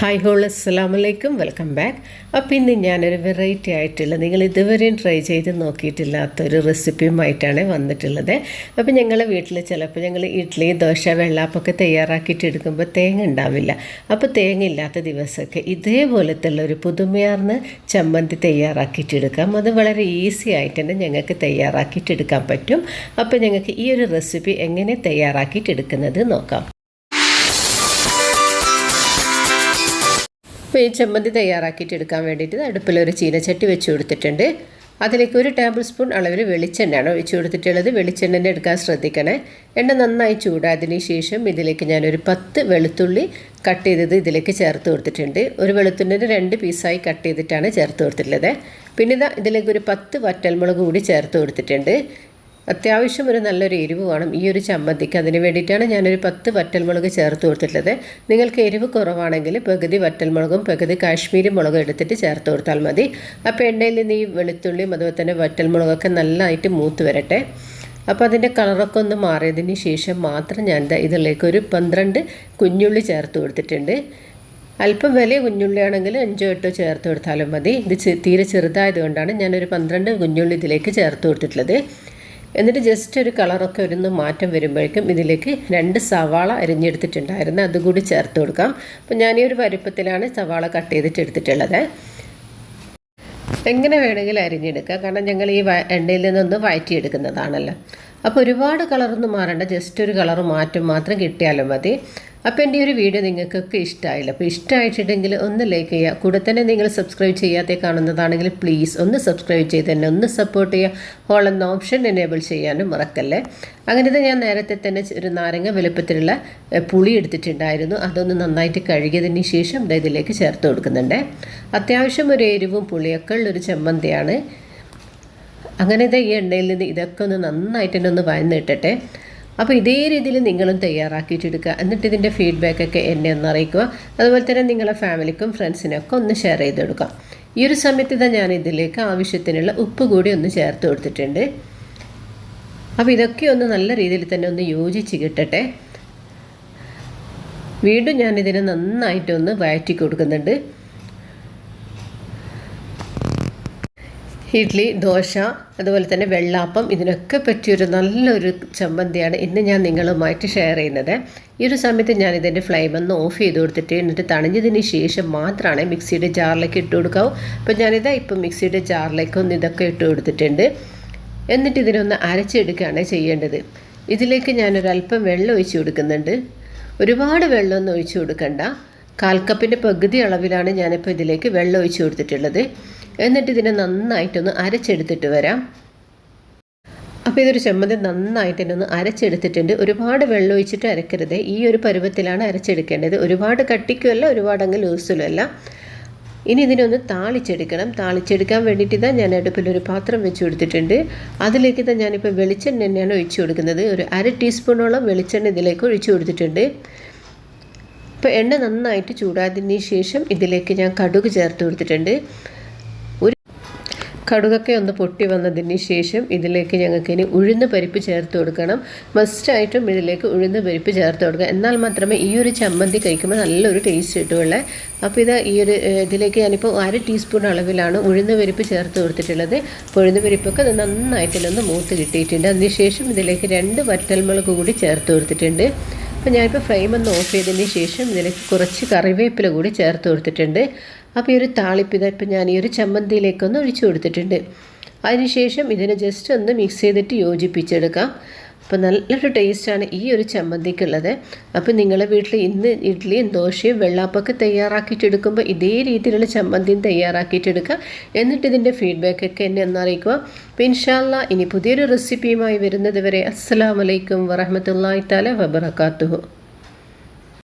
Hi whole അസ്സാം വലൈക്കും welcome back അപ്പോൾ ഇന്ന് ഞാനൊരു വെറൈറ്റി ആയിട്ടുള്ള നിങ്ങൾ ഇതുവരെയും ട്രൈ ചെയ്ത് നോക്കിയിട്ടില്ലാത്തൊരു റെസിപ്പിയുമായിട്ടാണ് വന്നിട്ടുള്ളത്. അപ്പോൾ ഞങ്ങളുടെ വീട്ടിൽ ചിലപ്പോൾ ഞങ്ങൾ ഇഡ്ഡലി ദോശ വെള്ളാപ്പൊക്കെ തയ്യാറാക്കിയിട്ട് എടുക്കുമ്പോൾ തേങ്ങ ഉണ്ടാവില്ല. അപ്പോൾ തേങ്ങ ഇല്ലാത്ത ദിവസമൊക്കെ ഇതേപോലത്തെ ഒരു പുതുമയാർന്ന ചമ്മന്തി തയ്യാറാക്കിയിട്ട് എടുക്കാം. അത് വളരെ ഈസി ആയിട്ട് തന്നെ ഞങ്ങൾക്ക് തയ്യാറാക്കിയിട്ട് എടുക്കാൻ പറ്റും. അപ്പോൾ ഞങ്ങൾക്ക് ഈ ഒരു റെസിപ്പി എങ്ങനെ തയ്യാറാക്കിയിട്ട് എടുക്കുന്നത് നോക്കാം. അപ്പോൾ ഈ ചമ്മന്തി തയ്യാറാക്കിയിട്ട് എടുക്കാൻ വേണ്ടിയിട്ട് അടുപ്പിൽ ഒരു ചീനച്ചട്ടി വെച്ച് കൊടുത്തിട്ടുണ്ട്. അതിലേക്ക് ഒരു ടേബിൾ സ്പൂൺ അളവിൽ വെളിച്ചെണ്ണയാണ് ഒഴിച്ചു കൊടുത്തിട്ടുള്ളത്. വെളിച്ചെണ്ണ എടുക്കാൻ ശ്രദ്ധിക്കണേ. എണ്ണ നന്നായി ചൂടായതിന് ശേഷം ഇതിലേക്ക് ഞാനൊരു പത്ത് വെളുത്തുള്ളി കട്ട് ചെയ്തത് ഇതിലേക്ക് ചേർത്ത് കൊടുത്തിട്ടുണ്ട്. ഒരു വെളുത്തുള്ളിന്റെ രണ്ട് പീസായി കട്ട് ചെയ്തിട്ടാണ് ചേർത്ത് കൊടുത്തിട്ടുള്ളത്. പിന്നെ ഇതാ ഇതിലേക്ക് ഒരു പത്ത് വറ്റൽമുളക് കൂടി ചേർത്ത് കൊടുത്തിട്ടുണ്ട്. അത്യാവശ്യം ഒരു നല്ലൊരു എരിവ് വേണം ഈ ഒരു ചമ്മന്തിക്ക്. അതിന് വേണ്ടിയിട്ടാണ് ഞാനൊരു പത്ത് വറ്റൽമുളക് ചേർത്ത് കൊടുത്തിട്ടുള്ളത്. നിങ്ങൾക്ക് എരിവ് കുറവാണെങ്കിൽ പകുതി വറ്റൽമുളകും പകുതി കാശ്മീരി മുളകും എടുത്തിട്ട് ചേർത്ത് കൊടുത്താൽ മതി. അപ്പോൾ എണ്ണയിൽ നിന്ന് ഈ വെളുത്തുള്ളിയും അതുപോലെ തന്നെ വറ്റൽമുളകൊക്കെ നല്ലതായിട്ട് മൂത്ത് വരട്ടെ. അപ്പോൾ അതിന്റെ കളറൊക്കെ ഒന്ന് മാറിയതിന് ശേഷം മാത്രം ഞാൻ ഇതിലേക്ക് ഒരു പന്ത്രണ്ട് കുഞ്ഞുള്ളി ചേർത്ത് കൊടുത്തിട്ടുണ്ട്. അല്പം വലിയ കുഞ്ഞുള്ളിയാണെങ്കിൽ അഞ്ചോ എട്ടോ ചേർത്ത് കൊടുത്താലും മതി. ഇത് തീരെ ചെറുതായതുകൊണ്ടാണ് ഞാനൊരു പന്ത്രണ്ട് കുഞ്ഞുള്ളി ഇതിലേക്ക് ചേർത്ത് കൊടുത്തിട്ടുള്ളത്. എന്നിട്ട് ജസ്റ്റ് ഒരു കളറൊക്കെ ഒരു മാറ്റം വരുമ്പോഴേക്കും ഇതിലേക്ക് രണ്ട് സവാള അരിഞ്ഞെടുത്തിട്ടുണ്ടായിരുന്നു. അതുകൂടി ചേർത്ത് കൊടുക്കാം. അപ്പം ഞാൻ ഈ ഒരു വലുപ്പത്തിലാണ് സവാള കട്ട് ചെയ്തിട്ട് എടുത്തിട്ടുള്ളത്. എങ്ങനെ വേണമെങ്കിലും അരിഞ്ഞെടുക്കുക കാരണം ഞങ്ങൾ ഈ എണ്ണയിൽ നിന്നൊന്ന് വയറ്റിയെടുക്കുന്നതാണല്ലോ. അപ്പോൾ ഒരുപാട് കളറൊന്നും മാറേണ്ട. ജസ്റ്റ് ഒരു കളർ മാറ്റം മാത്രം കിട്ടിയാലും മതി. അപ്പോൾ എന്റെ ഒരു വീഡിയോ നിങ്ങൾക്കൊക്കെ ഇഷ്ടമായില്ല അപ്പോൾ ഇഷ്ടമായിട്ടുണ്ടെങ്കിൽ ഒന്ന് ലൈക്ക് ചെയ്യുക. കൂടെ തന്നെ നിങ്ങൾ സബ്സ്ക്രൈബ് ചെയ്യാതെ കാണുന്നതാണെങ്കിൽ പ്ലീസ് ഒന്ന് സബ്സ്ക്രൈബ് ചെയ്ത് തന്നെ ഒന്ന് സപ്പോർട്ട് ചെയ്യുക. ഹോൾ ഓപ്ഷൻ എനേബിൾ ചെയ്യാനും മറക്കല്ലേ? അങ്ങനത്തെ ഞാൻ നേരത്തെ തന്നെ ഒരു നാരങ്ങ വലുപ്പത്തിലുള്ള പുളി എടുത്തിട്ടുണ്ടായിരുന്നു. അതൊന്ന് നന്നായിട്ട് കഴുകിയതിന് ശേഷം ഇതിലേക്ക് ചേർത്ത് കൊടുക്കുന്നുണ്ട്. അത്യാവശ്യം ഒരു എരിവും പുളിയൊക്കെ ഉള്ളൊരു ചമ്മന്തിയാണ്. അങ്ങനത്തെ ഈ എണ്ണയിൽ നിന്ന് ഇതൊക്കെ ഒന്ന് നന്നായിട്ട് തന്നെ ഒന്ന് വയന്നിട്ടട്ടെ. അപ്പോൾ ഇതേ രീതിയിൽ നിങ്ങളും തയ്യാറാക്കിയിട്ടെടുക്കുക എന്നിട്ട് ഇതിന്റെ ഫീഡ്ബാക്കൊക്കെ എന്നെ ഒന്ന് അറിയിക്കുക. അതുപോലെ തന്നെ നിങ്ങളെ ഫാമിലിക്കും ഫ്രണ്ട്സിനൊക്കെ ഒന്ന് ഷെയർ ചെയ്ത് കൊടുക്കാം ഈ ഒരു സമയത്ത് ഇതാ ഞാൻ ഇതിലേക്ക് ആവശ്യത്തിനുള്ള ഉപ്പ് കൂടി ഒന്ന് ചേർത്ത് കൊടുത്തിട്ടുണ്ട്. അപ്പോൾ ഇതൊക്കെ ഒന്ന് നല്ല രീതിയിൽ തന്നെ ഒന്ന് യോജിച്ച് കിട്ടട്ടെ. വീണ്ടും ഞാനിതിനെ നന്നായിട്ടൊന്ന് വയറ്റി കൊടുക്കുന്നുണ്ട്. ഇഡ്ഡലി ദോശ അതുപോലെ തന്നെ വെള്ളാപ്പം ഇതിനൊക്കെ പറ്റിയൊരു നല്ലൊരു ചമ്മന്തിയാണ് ഇന്ന് ഞാൻ നിങ്ങളുമായിട്ട് ഷെയർ ചെയ്യുന്നത്. ഈ ഒരു സമയത്ത് ഞാൻ ഇതിന്റെ ഫ്ലെയിം ഒന്ന് ഓഫ് ചെയ്ത് കൊടുത്തിട്ട് എന്നിട്ട് തണിഞ്ഞതിന് ശേഷം മാത്രമാണ് മിക്സിയുടെ ജാറിലേക്ക് ഇട്ട് കൊടുക്കാവൂ. അപ്പോൾ ഞാനിതാ ഇപ്പം മിക്സിയുടെ ജാറിലേക്ക് ഒന്ന് ഇതൊക്കെ ഇട്ട് കൊടുത്തിട്ടുണ്ട്. എന്നിട്ട് ഇതിനൊന്ന് അരച്ചെടുക്കുകയാണ് ചെയ്യേണ്ടത്. ഇതിലേക്ക് ഞാനൊരല്പം വെള്ളം ഒഴിച്ചു കൊടുക്കുന്നുണ്ട്. ഒരുപാട് വെള്ളമൊന്നും ഒഴിച്ചു കൊടുക്കണ്ട. കാൽക്കപ്പിന്റെ പകുതി അളവിലാണ് ഞാനിപ്പോൾ ഇതിലേക്ക് വെള്ളം ഒഴിച്ചു കൊടുത്തിട്ടുള്ളത്. എന്നിട്ട് ഇതിനെ നന്നായിട്ടൊന്ന് അരച്ചെടുത്തിട്ട് വരാം. അപ്പോൾ ഇതൊരു ചമ്മന്തി നന്നായിട്ട് തന്നെ ഒന്ന് അരച്ചെടുത്തിട്ടുണ്ട്. ഒരുപാട് വെള്ളം ഒഴിച്ചിട്ട് അരക്കരുത്. ഈ ഒരു പരുവത്തിലാണ് അരച്ചെടുക്കേണ്ടത്. ഒരുപാട് കട്ടിക്കുമല്ല ഒരുപാട് അങ്ങ് ലൂസിലുമല്ല ഇനി ഇതിനൊന്ന് താളിച്ചെടുക്കണം. താളിച്ചെടുക്കാൻ വേണ്ടിയിട്ട് ഇതാ ഞാൻ അടുപ്പിൽ ഒരു പാത്രം വെച്ച് കൊടുത്തിട്ടുണ്ട്. അതിലേക്ക് ഇതാ ഞാനിപ്പോൾ വെളിച്ചെണ്ണ തന്നെയാണ് ഒഴിച്ചു കൊടുക്കുന്നത്. ഒരു അര ടീസ്പൂണോളം വെളിച്ചെണ്ണ ഇതിലേക്ക് ഒഴിച്ചു കൊടുത്തിട്ടുണ്ട്. ഇപ്പോൾ എണ്ണ നന്നായിട്ട് ചൂടാതിന് ശേഷം ഇതിലേക്ക് ഞാൻ കടുക് ചേർത്ത് കൊടുത്തിട്ടുണ്ട്. കടുകൊക്കെ ഒന്ന് പൊട്ടി വന്നതിന് ശേഷം ഇതിലേക്ക് ഞങ്ങൾക്ക് ഇനി ഉഴുന്ന് പരിപ്പ് ചേർത്ത് കൊടുക്കണം. മസ്റ്റായിട്ടും ഇതിലേക്ക് ഉഴുന്ന് പരിപ്പ് ചേർത്ത് കൊടുക്കുക. എന്നാൽ മാത്രമേ ഈ ഒരു ചമ്മന്തി കഴിക്കുമ്പോൾ നല്ലൊരു ടേസ്റ്റ് കിട്ടുകയുള്ളേ. അപ്പോൾ ഇത് ഈ ഒരു ഇതിലേക്ക് ഞാനിപ്പോൾ അര ടീസ്പൂൺ അളവിലാണ് ഉഴുന്ന് പരിപ്പ് ചേർത്ത് കൊടുത്തിട്ടുള്ളത്. അപ്പോൾ ഉഴുന്ന് പരിപ്പൊക്കെ നന്നായിട്ടിലൊന്ന് മൂത്ത് കിട്ടിയിട്ടുണ്ട്. അതിനുശേഷം ഇതിലേക്ക് രണ്ട് വറ്റൽമുളക് കൂടി ചേർത്ത് കൊടുത്തിട്ടുണ്ട്. അപ്പോൾ ഞാനിപ്പോൾ ഫ്രെയിം ഒന്ന് ഓഫ് ചെയ്തതിന് ശേഷം ഇതിലേക്ക് കുറച്ച് കറിവേപ്പില കൂടി ചേർത്ത് കൊടുത്തിട്ടുണ്ട്. അപ്പോൾ ഈ ഒരു താളിപ്പ് ഇപ്പം ഞാൻ ഈ ഒരു ചമ്മന്തിയിലേക്കൊന്ന് ഒഴിച്ചു കൊടുത്തിട്ടുണ്ട്. അതിനുശേഷം ഇതിനെ ജസ്റ്റ് ഒന്ന് മിക്സ് ചെയ്തിട്ട് യോജിപ്പിച്ചെടുക്കാം. അപ്പോൾ നല്ലൊരു ടേസ്റ്റാണ് ഈ ഒരു ചമ്മന്തിക്കുള്ളത്. അപ്പോൾ നിങ്ങളെ വീട്ടിൽ ഇന്ന് ഇഡ്ഡലിയും ദോശയും വെള്ളാപ്പൊക്കെ തയ്യാറാക്കിയിട്ടെടുക്കുമ്പോൾ ഇതേ രീതിയിലുള്ള ചമ്മന്തിയും തയ്യാറാക്കിയിട്ടെടുക്കുക. എന്നിട്ട് ഇതിന്റെ ഫീഡ്ബാക്കൊക്കെ എന്നെ ഒന്ന് അറിയിക്കുക. അപ്പോൾ ഇൻഷാല്ല ഇനി പുതിയൊരു റെസിപ്പിയുമായി വരുന്നത് വരെ അസ്സാം വലൈക്കും വറഹമത്തല്ലാ താല